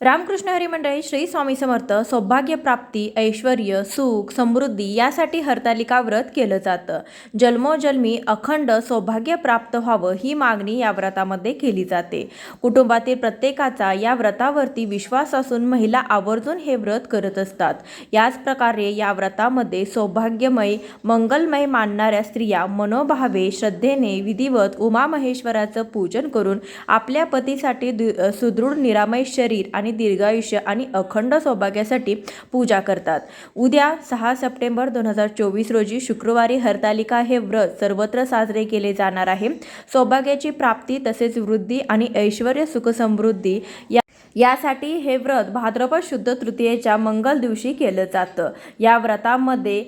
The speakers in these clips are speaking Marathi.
रामकृष्ण हरिमंडळी श्री स्वामी समर्थ सौभाग्यप्राप्ती ऐश्वर्य ऐश्वर सुख समृद्धी यासाठी हरतालिका व्रत केलं जातं. जन्मोजन्मी अखंड सौभाग्य प्राप्त व्हावं ही मागणी या व्रतामध्ये केली जाते. कुटुंबातील प्रत्येकाचा या व्रतावरती विश्वास असून महिला आवर्जून हे व्रत करत असतात. याच प्रकारे या व्रतामध्ये सौभाग्यमय मंगलमय मानणाऱ्या स्त्रिया मनोभावे श्रद्धेने विधिवत उमामहेश्वराचं पूजन करून आपल्या पतीसाठी दु- सुदृढ निरामय शरीर आणि दीर्घायुष्य आणि अखंड सौभाग्यासाठी पूजा करतात. उद्या सहा सप्टेंबर दोन हजार चोवीस रोजी शुक्रवारी हरतालिका हे व्रत सर्वत्र साजरे केले जाणार आहे. सौभाग्याची प्राप्ती तसेच वृद्धी आणि ऐश्वर सुखसमृद्धी या यासाठी हे व्रत भाद्रपद शुद्ध तृतीयेच्या मंगल दिवशी केलं जातं. या व्रतामध्ये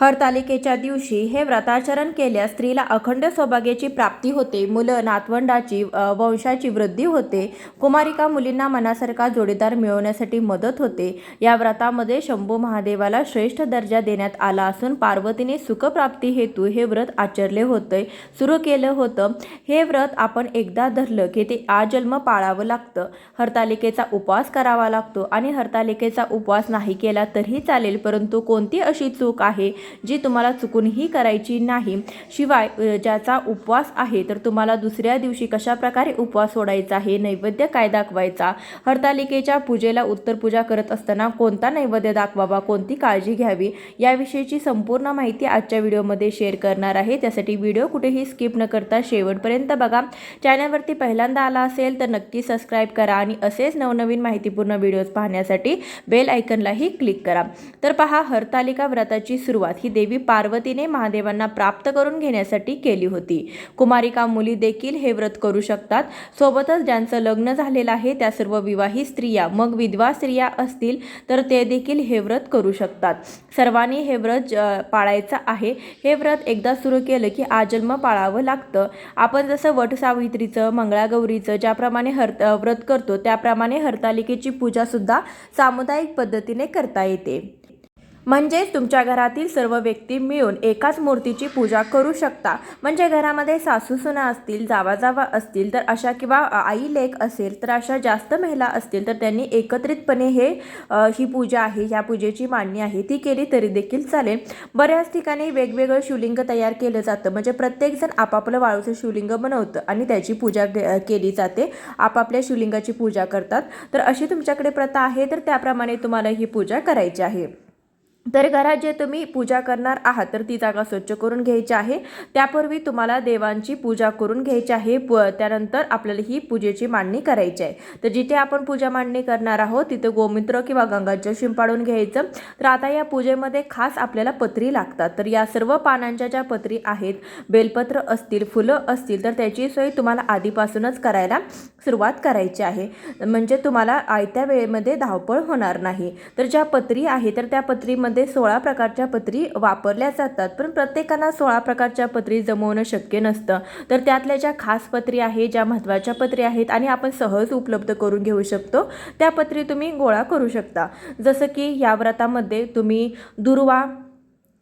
हरतालिकेच्या दिवशी हे व्रताचरण केल्यास स्त्रीला अखंड सौभाग्याची प्राप्ती होते. मुलं नातवंडाची वंशाची वृद्धी होते. कुमारिका मुलींना मनासारखा जोडीदार मिळवण्यासाठी मदत होते. या व्रतामध्ये शंभू महादेवाला श्रेष्ठ दर्जा देण्यात आला असून पार्वतीने सुखप्राप्ती हेतू हे व्रत आचरले होते. सुरू केलं होतं. हे व्रत आपण एकदा धरलं की ते आजन्म पाळावं लागतं. हरतालिकेचा उपवास करावा लागतो आणि हरतालिकेचा उपवास नाही केला तरीही चालेल परंतु कोणती अशी चूक आहे? जी तुम्हाला चुकूनही करायची नाही. शिवाय ज्याचा उपवास आहे तर तुम्हाला दुसऱ्या दिवशी कशा प्रकारे उपवास सोडायचा आहे नैवेद्य काय दाखवायचा? हरतालिकेच्या पूजेला उत्तर पूजा करत असताना कोणता नैवेद्य दाखवावा? कोणती काळजी घ्यावी? याविषयीची संपूर्ण माहिती आजच्या व्हिडिओमध्ये शेअर करणार आहे. त्यासाठी व्हिडिओ कुठेही स्किप न करता शेवटपर्यंत बघा. चॅनलवरती पहिल्यांदा आला असेल तर नक्की सबस्क्राईब करा आणि असेच नवनवीन माहितीपूर्ण व्हिडिओज पाहण्यासाठी बेल आयकनलाही क्लिक करा. तर पहा हरतालिका व्रताची सुरुवात. ही देवी पार्वतीने महादेवांना प्राप्त करून घेण्यासाठी केली होती. कुमारिका मुली देखील हे व्रत करू शकतात. सोबतच ज्यांचं लग्न झालेलं आहे त्या सर्व विवाहित स्त्रिया मग विधवा स्त्रिया असतील तर ते देखील हे व्रत करू शकतात. सर्वांनी हे व्रत पाळायचं आहे. हे व्रत एकदा सुरू केलं की आजन्म पाळावं लागतं. आपण जसं वटसावित्रीचं मंगळागौरीचं ज्याप्रमाणे हर व्रत करतो त्याप्रमाणे हरतालिकेची पूजासुद्धा सामुदायिक पद्धतीने करता येते. म्हणजेच तुमच्या घरातील सर्व व्यक्ती मिळून एकाच मूर्तीची पूजा करू शकता. म्हणजे घरामध्ये सासू सुना असतील जावा जावा असतील तर अशा किंवा आई लेख असेल तर अशा जास्त महिला असतील तर त्यांनी एकत्रितपणे हे ही पूजा आहे ह्या पूजेची मांडणी आहे ती केली तरी देखील चालेल. बऱ्याच ठिकाणी वेगवेगळं शिवलिंग तयार केलं जातं. म्हणजे प्रत्येकजण आपापलं वाळूचं शिवलिंग बनवतं आणि त्याची पूजा केली जाते. आपापल्या शिवलिंगाची पूजा करतात. तर अशी तुमच्याकडे प्रथा आहे तर त्याप्रमाणे तुम्हाला ही पूजा करायची आहे. तर घरात जे तुम्ही पूजा करणार आहात तर ती जागा स्वच्छ करून घ्यायची आहे. त्यापूर्वी तुम्हाला देवांची पूजा करून घ्यायची आहे. प त्यानंतर आपल्याला ही पूजेची मांडणी करायची आहे. तर जिथे आपण पूजा मांडणी करणार आहोत तिथं गोमित्र किंवा गंगाजल शिंपाडून घ्यायचं. तर आता या पूजेमध्ये खास आपल्याला पत्री लागतात. तर या सर्व पानांच्या ज्या पत्री आहेत बेलपत्र असतील फुलं असतील तर त्याची सोय तुम्हाला आधीपासूनच करायला सुरुवात करायची आहे. म्हणजे तुम्हाला आयत्या वेळेमध्ये धावपळ होणार नाही. तर ज्या पत्री आहे तर त्या पत्रीमध्ये सोळा प्रकारच्या पत्री वापरल्या जातात पण प्रत्येकाला सोळा प्रकारच्या पत्री जमवणं शक्य नसतं. तर त्यातल्या ज्या खास पत्री आहे ज्या महत्त्वाच्या पत्री आहेत आणि आपण सहज उपलब्ध करून घेऊ शकतो त्या पत्री तुम्ही गोळा करू शकता. जसं की या व्रतामध्ये तुम्ही दुर्वा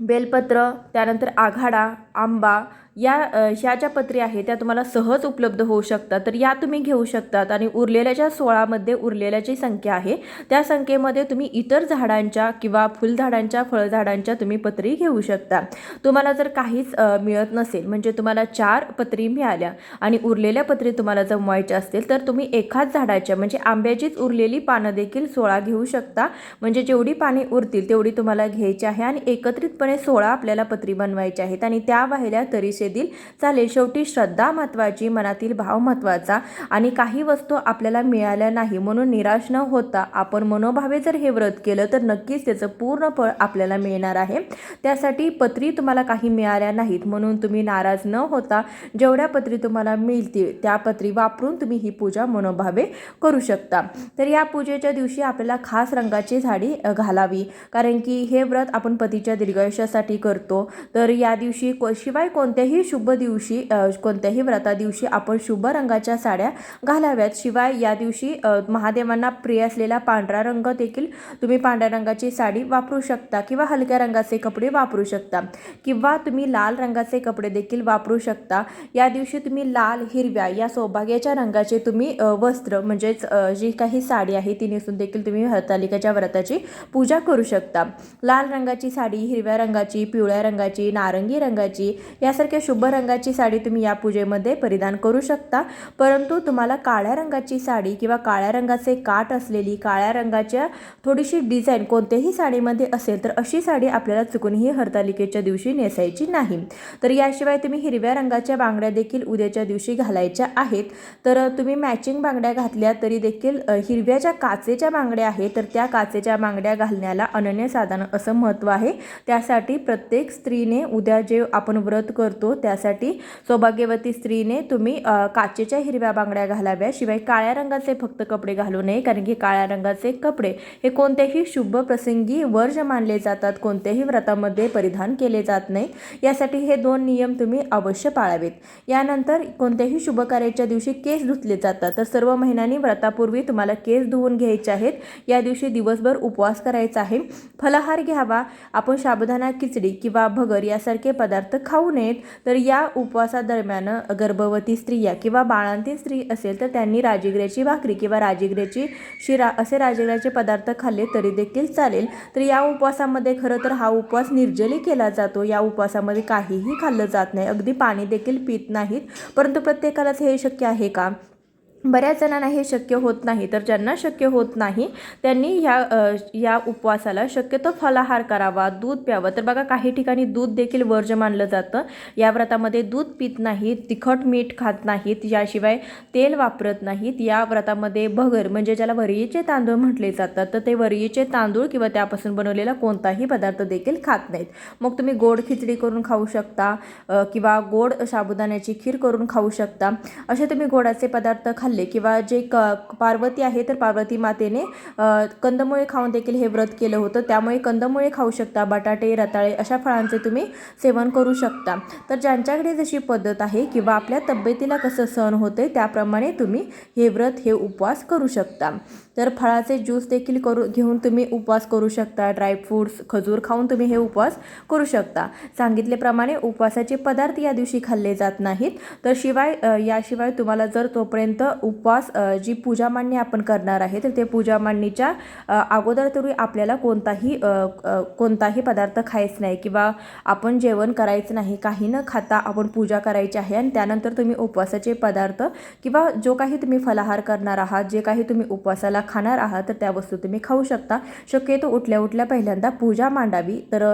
बेलपत्र त्यानंतर आघाडा आंबा या ह्या ज्या पत्री आहेत त्या तुम्हाला सहज उपलब्ध होऊ शकतात. तर या तुम्ही घेऊ शकतात आणि उरलेल्या ज्या सोळामध्ये उरलेल्या जी संख्या आहे त्या संख्येमध्ये तुम्ही इतर झाडांच्या किंवा फुलझाडांच्या फळझाडांच्या तुम्ही पत्री घेऊ शकता. तुम्हाला जर काहीच मिळत नसेल म्हणजे तुम्हाला चार पत्री मिळाल्या आणि उरलेल्या पत्री तुम्हाला जमवायच्या असतील तर तुम्ही एकाच झाडाच्या म्हणजे आंब्याचीच उरलेली पानं देखील सोळा घेऊ शकता. म्हणजे जेवढी पाने उरतील तेवढी तुम्हाला घ्यायची आहे आणि एकत्रितपणे सोळा आपल्याला पत्री बनवायची आहेत आणि त्या वाहिल्या तरीशे देईल चालेल शेवटी श्रद्धा महत्त्वाची मनातील भाव महत्त्वाचा आणि काही वस्तू आपल्याला मिळाल्या नाही म्हणून निराश न होता आपण मनोभावे जर हे व्रत केलं तर नक्कीच त्याचं पूर्ण फळ आपल्याला मिळणार आहे. त्यासाठी पत्री तुम्हाला काही मिळाल्या नाहीत म्हणून तुम्ही नाराज न होता जेवढ्या पत्री तुम्हाला मिळतील त्या पत्री वापरून तुम्ही ही पूजा मनोभावे करू शकता. तर या पूजेच्या दिवशी आपल्याला खास रंगाची झाडी घालावी. कारण की हे व्रत आपण पतीच्या दीर्घायुष्यासाठी करतो. तर या दिवशी शिवाय कोणत्याही कोणत्याही शुभ दिवशी कोणत्याही व्रता दिवशी आपण शुभ रंगाच्या साड्या घालाव्यात. शिवाय या दिवशी महादेवांना प्रिय असलेला पांढरा रंग देखील तुम्ही पांढऱ्या रंगाची साडी वापरू शकता किंवा हलक्या रंगाचे कपडे वापरू शकता किंवा तुम्ही लाल रंगाचे कपडे देखील वापरू शकता. या दिवशी तुम्ही लाल हिरव्या या सौभाग्याच्या रंगाचे तुम्ही वस्त्र म्हणजेच जी काही साडी आहे ती नेसून देखील तुम्ही हरतालिकेच्या व्रताची पूजा करू शकता. लाल रंगाची साडी हिरव्या रंगाची पिवळ्या रंगाची नारंगी रंगाची यासारख्या शुभ रंगाची साडी तुम्ही या पूजेमध्ये परिधान करू शकता. परंतु तुम्हाला काळ्या रंगाची साडी किंवा काळ्या रंगाचे काठ असलेली काळ्या रंगाच्या थोडीशी डिझाईन कोणत्याही साडीमध्ये असेल तर अशी साडी आपल्याला चुकूनही हरतालिकेच्या दिवशी नेसायची नाही. तर याशिवाय तुम्ही हिरव्या रंगाच्या बांगड्या देखील उद्याच्या दिवशी घालायच्या आहेत. तर तुम्ही मॅचिंग बांगड्या घातल्या तरी देखील हिरव्या ज्या काचेच्या बांगड्या आहेत तर त्या काचेच्या बांगड्या घालण्याला अनन्यसाधारण असं महत्त्व आहे. त्यासाठी प्रत्येक स्त्रीने उद्या जे आपण व्रत करतो त्यासाठी सौभाग्यवती स्त्रीने तुम्ही काचेच्या हिरव्या बांगड्या घालाव्या. शिवाय काळ्या रंगाचे फक्त कपडे घालू नये कारण की काळ्या रंगाचे कपडे हे कोणत्याही शुभ प्रसंगी वर्ज मानले जातात. कोणत्याही व्रतामध्ये परिधान केले जात नाही. यासाठी हे दोन नियम तुम्ही अवश्य पाळावेत. यानंतर कोणत्याही शुभ कार्याच्या दिवशी केस धुतले जातात. तर सर्व महिन्यांनी व्रतापूर्वी तुम्हाला केस धुवून घ्यायचे आहेत. या दिवशी दिवसभर उपवास करायचा आहे. फलाहार घ्यावा. आपण साबुदाणा खिचडी किंवा भगर यासारखे पदार्थ खाऊ नयेत. तर या उपवासादरम्यान गर्भवती स्त्रिया किंवा बाळांतीन स्त्री असेल तर त्यांनी राजगिऱ्याची भाकरी किंवा राजगिऱ्याची शिरा असे राजगिऱ्याचे पदार्थ खाल्ले तरी देखील चालेल. तर या उपवासामध्ये खरं तर हा उपवास निर्जली केला जातो. या उपवासामध्ये काहीही खाल्लं जात नाही. अगदी पाणी देखील पित नाहीत. परंतु प्रत्येकालाच हे शक्य आहे का? बऱ्याच जणांना हे शक्य होत नाही. तर ज्यांना शक्य होत नाही त्यांनी ह्या या उपवासाला शक्यतो फलाहार करावा दूध प्यावं. तर बघा काही ठिकाणी दूध देखील वर्ज मानलं जातं. या व्रतामध्ये दूध पित नाहीत तिखट मीठ खात नाहीत याशिवाय तेल वापरत नाहीत. या व्रतामध्ये भगर म्हणजे ज्याला वरियेचे तांदूळ म्हटले जातात तर ते वरियेचे तांदूळ किंवा त्यापासून बनवलेला कोणताही पदार्थ देखील खात नाहीत. मग तुम्ही गोड खिचडी करून खाऊ शकता किंवा गोड साबुदाण्याची खीर करून खाऊ शकता. असे तुम्ही गोडाचे पदार्थ खाल्ले किंवा जे क पार्वती आहे तर पार्वती मातेने कंदमुळे खाऊन देखील हे व्रत केलं होतं. त्यामुळे कंदमुळे खाऊ शकता बटाटे रताळे अशा फळांचे तुम्ही सेवन करू शकता. तर ज्यांच्याकडे जशी पद्धत आहे किंवा आपल्या तब्येतीला कसं सहन होते त्याप्रमाणे तुम्ही हे व्रत हे उपवास करू शकता. तर फळाचे ज्यूस देखील करू घेऊन तुम्ही उपवास करू शकता. ड्रायफ्रूट्स खजूर खाऊन तुम्ही हे उपवास करू शकता. सांगितल्याप्रमाणे उपवासाचे पदार्थ या दिवशी खाल्ले जात नाहीत. तर शिवाय याशिवाय तुम्हाला जर तोपर्यंत उपवास जी पूजा मांडणी आपण करणार आहे तर ते पूजा मांडणीच्या अगोदर तरी आपल्याला कोणताही कोणताही पदार्थ खायचं नाही किंवा आपण जेवण करायचं नाही काही न खाता आपण पूजा करायची आहे आणि त्यानंतर तुम्ही उपवासाचे पदार्थ किंवा जो काही तुम्ही फलाहार करणार आहात जे काही तुम्ही उपवासाला खाणार आहात तर त्या वस्तू तुम्ही खाऊ शकता. शक्यतो उठल्या उठल्या पहिल्यांदा पूजा मांडावी. तर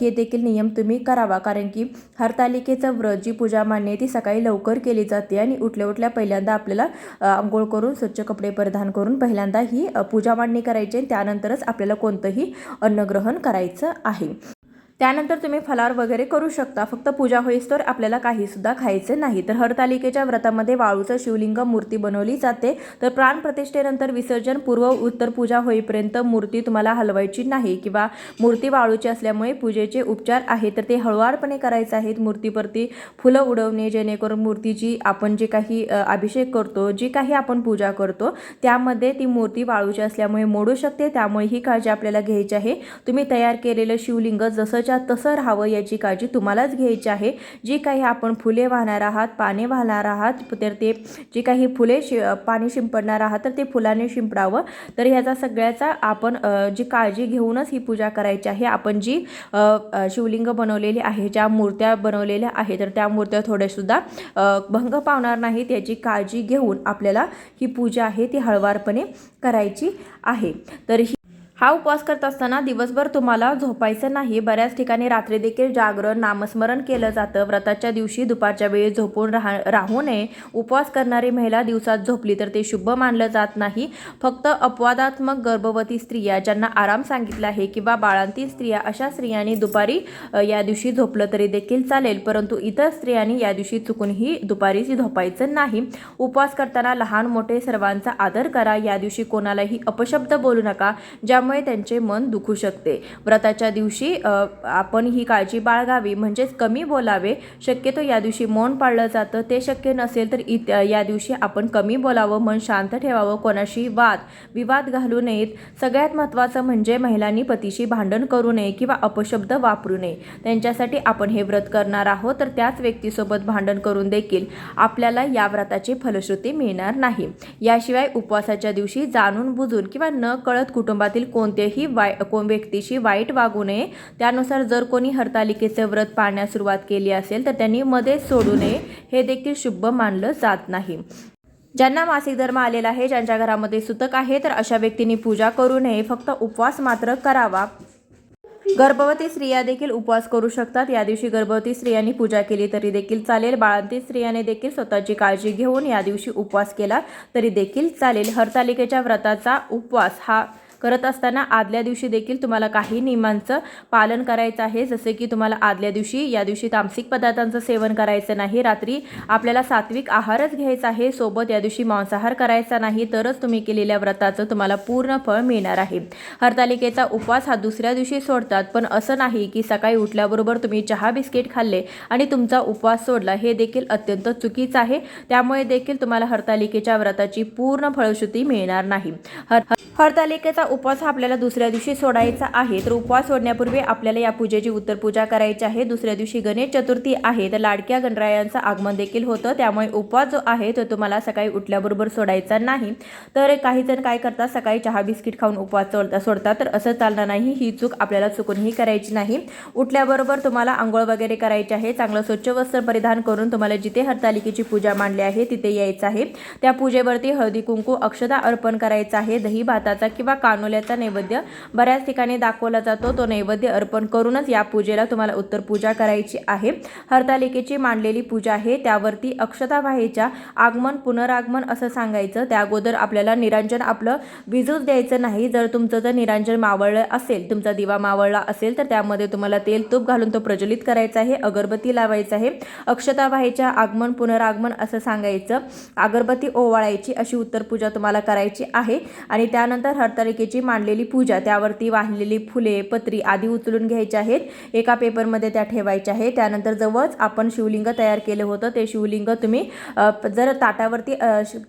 हे देखील नियम तुम्ही करावा. कारण की हरतालिकेचं व्रत जी पूजा मांडणी ती सकाळी लवकर केली जाते आणि उठल्या उठल्या पहिल्यांदा आपल्याला आंघोळ करून स्वच्छ कपडे परिधान करून पहिल्यांदा ही पूजा मांडणी करायची आणि त्यानंतरच आपल्याला कोणतंही अन्नग्रहण करायचं आहे. त्यानंतर तुम्ही फलार वगैरे करू शकता. फक्त पूजा होईस्तोवर आपल्याला काहीसुद्धा खायचे नाही. तर हरतालिकेच्या व्रतामध्ये वाळूचं शिवलिंग मूर्ती बनवली जाते. तर प्राणप्रतिष्ठेनंतर विसर्जन पूर्व उत्तर पूजा होईपर्यंत मूर्ती तुम्हाला हलवायची नाही किंवा मूर्ती वाळूची असल्यामुळे पूजेचे उपचार आहे तर ते हळुवारपणे करायचे आहेत. मूर्तीवरती फुलं उडवणे जेणेकरून मूर्तीची आपण जे काही अभिषेक करतो जी काही आपण पूजा करतो त्यामध्ये ती मूर्ती वाळूची असल्यामुळे मोडू शकते. त्यामुळे ही काळजी आपल्याला घ्यायची आहे. तुम्ही तयार केलेलं शिवलिंग जसंच्या तसं राहावं याची काळजी तुम्हालाच घ्यायची आहे. जी काही आपण फुले वाहणार आहात पाने वाहणार आहात तर ते जे काही फुले शि पाणी शिंपडणार आहात तर ते फुलाने शिंपडावं. तर ह्याचा सगळ्याचा आपण जी काळजी घेऊनच ही पूजा करायची आहे. आपण जी शिवलिंग बनवलेली आहे ज्या मूर्त्या बनवलेल्या आहे तर त्या मूर्त्या थोड्यासुद्धा भंग पावणार नाहीत याची काळजी घेऊन आपल्याला ही पूजा आहे ती हळवारपणे करायची आहे. तर ही हा उपवास करत असताना दिवसभर तुम्हाला झोपायचं नाही. बऱ्याच ठिकाणी रात्री देखील जागरण नामस्मरण केलं जातं. व्रताच्या दिवशी दुपारच्या वेळी झोपून राहा राहू नये. उपवास करणारी महिला दिवसात झोपली तर ते शुभ मानलं जात नाही. फक्त अपवादात्मक गर्भवती स्त्रिया ज्यांना आराम सांगितला आहे किंवा बाळांती स्त्रिया अशा स्त्रियांनी दुपारी या दिवशी झोपलं तरी देखील चालेल. परंतु इतर स्त्रियांनी या दिवशी चुकूनही दुपारी झोपायचं नाही. उपवास करताना लहान मोठे सर्वांचा आदर करा. या दिवशी कोणालाही अपशब्द बोलू नका. ज्यामुळे त्यामुळे त्यांचे मन दुखू शकते. व्रताच्या दिवशी आपण ही काळजी बाळगावी म्हणजेच कमी बोलावे. शक्यतो या दिवशी मौन पाळलं जातं. ते शक्य नसेल तर इत या दिवशी आपण कमी बोलावं मन शांत ठेवावं कोणाशी वाद विवाद घालू नयेत. सगळ्यात महत्त्वाचं म्हणजे महिलांनी पतीशी भांडण करू नये किंवा अपशब्द वापरू नये. त्यांच्यासाठी आपण हे व्रत करणार आहोत तर त्याच व्यक्तीसोबत भांडण करून देखील आपल्याला या व्रताची फलश्रुती मिळणार नाही. याशिवाय उपवासाच्या दिवशी जाणून बुजून किंवा न कळत कुटुंबातील कोणत्याही वाय कोण व्यक्तीशी वाईट वागू नये. त्यानुसार जर कोणी हरतालिकेचे व्रत पाळण्यास सुरुवात केली असेल तर त्यांनी मध्येच सोडू नये. हे देखील शुभ मानलं जात नाही. ज्यांना मासिक धर्म आलेला आहे ज्यांच्या घरामध्ये सुतक आहे तर अशा व्यक्तींनी पूजा करू नये. फक्त उपवास मात्र करावा. गर्भवती स्त्रिया देखील उपवास करू शकतात. या दिवशी गर्भवती स्त्रियांनी पूजा केली तरी देखील चालेल. बाळंती स्त्रियाने देखील स्वतःची काळजी घेऊन या दिवशी उपवास केला तरी देखील चालेल. हरतालिकेच्या व्रताचा उपवास हा करत असताना आदल्या दिवशी देखील तुम्हाला काही नियमांचं पालन करायचं आहे. जसे की तुम्हाला आदल्या दिवशी या दिवशी तामसिक पदार्थांचं सेवन करायचं नाही. रात्री आपल्याला सात्विक आहारच घ्यायचा आहे. सोबत या दिवशी मांसाहार करायचा नाही. तरच तुम्ही केलेल्या व्रताचं तुम्हाला पूर्ण फळ मिळणार आहे. हरतालिकेचा उपवास हा दुसऱ्या दिवशी सोडतात. पण असं नाही की सकाळी उठल्याबरोबर तुम्ही चहा बिस्किट खाल्ले आणि तुमचा उपवास सोडला. हे देखील अत्यंत चुकीचं आहे. त्यामुळे देखील तुम्हाला हरतालिकेच्या व्रताची पूर्ण फळश्रुती मिळणार नाही. हर हरतालिकेचा उपवास हा आपल्याला दुसऱ्या दिवशी सोडायचा आहे. तर उपवास सोडण्यापूर्वी आपल्याला या पूजेची उत्तर पूजा करायची आहे. दुसऱ्या दिवशी गणेश चतुर्थी आहे. तर लाडक्या गणरायांचं आगमन देखील होतं. त्यामुळे उपवास जो आहे तो तुम्हाला सकाळी उठल्याबरोबर सोडायचा नाही. तर काही जण काय करतात सकाळी चहा बिस्किट खाऊन उपवास सोडता सोडतात. तर असं चालणार नाही. ही चूक आपल्याला चुकूनही करायची नाही. उठल्याबरोबर तुम्हाला आंघोळ वगैरे करायची आहे. चांगलं स्वच्छ वस्त्र परिधान करून तुम्हाला जिथे हरतालिकेची पूजा मांडली आहे तिथे यायचं आहे. त्या पूजेवरती हळदी कुंकू अक्षता अर्पण करायचं आहे. दही भाताचा किंवा कानोल्याचा नैवेद्य बऱ्याच ठिकाणी दाखवला जातो. तो नैवेद्य अर्पण करूनच या पूजेला तुम्हाला उत्तर पूजा करायची आहे. हरतालिकेची मांडलेली पूजा आहे. त्यावरती अक्षता आगमन पुनरागमन असं सांगायचं. त्या अगोदर आपल्याला निरांजन आपलं भिजूच द्यायचं नाही. जर तुमचं जर निरांजन मावळलं असेल तुमचा दिवा मावळला असेल तर त्यामध्ये तुम्हाला तेल तूप घालून तो प्रज्वलित करायचा आहे. अगरबत्ती लावायचं आहे. अक्षता आगमन पुनरागमन असं सांगायचं. अगरबत्ती ओवाळायची अशी उत्तर पूजा तुम्हाला करायची आहे. आणि त्यानंतर हरतालिकेची मांडलेली पूजा त्यावरती वाहिलेली फुले पत्री आदी उचलून घ्यायची आहेत. एका पेपरमध्ये त्या ठेवायच्या आहे त्यानंतर जवळच आपण शिवलिंग तयार केलं होतं. ते शिवलिंग तुम्ही जर ताटावरती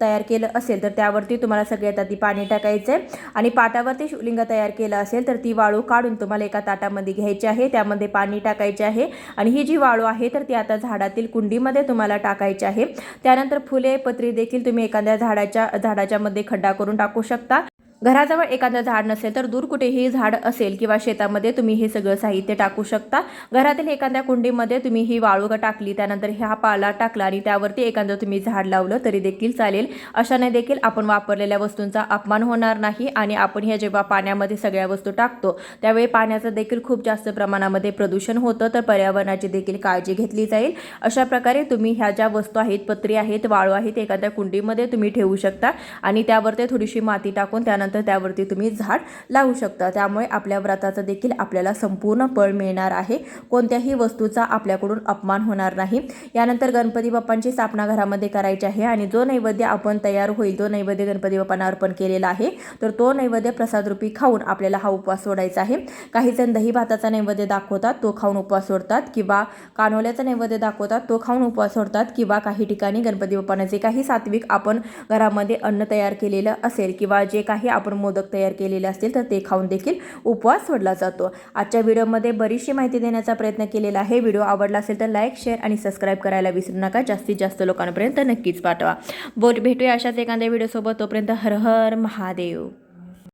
तयार केलं असेल तर त्यावरती तुम्हाला सगळ्यात आधी पाणी टाकायचं आहे आणि पाटावरती शिवलिंग तयार केलं असेल तर ती वाळू काढून तुम्हाला एका ताटामध्ये घ्यायची आहे. त्यामध्ये पाणी टाकायचे आहे. आणि ही जी वाळू आहे तर ती आता झाडातील कुंडीमध्ये तुम्हाला टाकायची आहे. त्यानंतर फुले पत्री देखील तुम्ही एखाद्या झाडाच्या झाडाच्यामध्ये खड्डा करून टाकू शकता. घराजवळ एखादं झाड नसेल तर दूर कुठेही झाड असेल किंवा शेतामध्ये तुम्ही हे सगळं साहित्य टाकू शकता. घरातील एखाद्या कुंडीमध्ये तुम्ही ही वाळू टाकली त्यानंतर हा पाला टाकला आणि त्यावरती एखादं तुम्ही झाड लावलं तरी देखील चालेल. अशाने देखील आपण वापरलेल्या वस्तूंचा अपमान होणार नाही आणि आपण ह्या जेव्हा पाण्यामध्ये सगळ्या वस्तू टाकतो त्यावेळी पाण्याचं देखील खूप जास्त प्रमाणामध्ये प्रदूषण होतं तर पर्यावरणाची देखील काळजी घेतली जाईल. अशा प्रकारे तुम्ही ह्या ज्या वस्तू आहेत पत्री आहेत वाळू आहेत एखाद्या कुंडीमध्ये तुम्ही ठेवू शकता आणि त्यावरती थोडीशी माती टाकून त्यानंतर त्यावरती तुम्ही झाड लावू शकता. त्यामुळे आपल्या व्रताचं देखील आपल्याला संपूर्ण फळ मिळणार आहे. कोणत्याही वस्तूचा आपल्याकडून अपमान होणार नाही. यानंतर गणपती बाप्पांची स्थापना घरामध्ये करायची आहे आणि जो नैवेद्य आपण तयार होईल तो नैवेद्य गणपती बाप्पांना अर्पण केलेला आहे तर तो नैवेद्य प्रसादरूपी खाऊन आपल्याला हा उपवास सोडायचा आहे. काही जण दही भाताचा नैवेद्य दाखवतात तो खाऊन उपवास सोडतात किंवा कानोल्याचा नैवेद्य दाखवतात तो खाऊन उपवास सोडतात किंवा काही ठिकाणी गणपती बाप्पांना जे काही सात्विक आपण घरामध्ये अन्न तयार केलेलं असेल किंवा जे काही आपण मोदक तयार केलेले असतील तर ते खाऊन देखील उपवास सोडला जातो. आजच्या व्हिडिओमध्ये बरीचशी माहिती देण्याचा प्रयत्न केलेला आहे. व्हिडिओ आवडला असेल तर लाईक शेअर आणि सबस्क्राईब करायला विसरू नका. जास्तीत जास्त लोकांपर्यंत नक्कीच पाठवा. बोट भेटूया अशाच एखाद्या व्हिडिओसोबत. तोपर्यंत हर हर महादेव.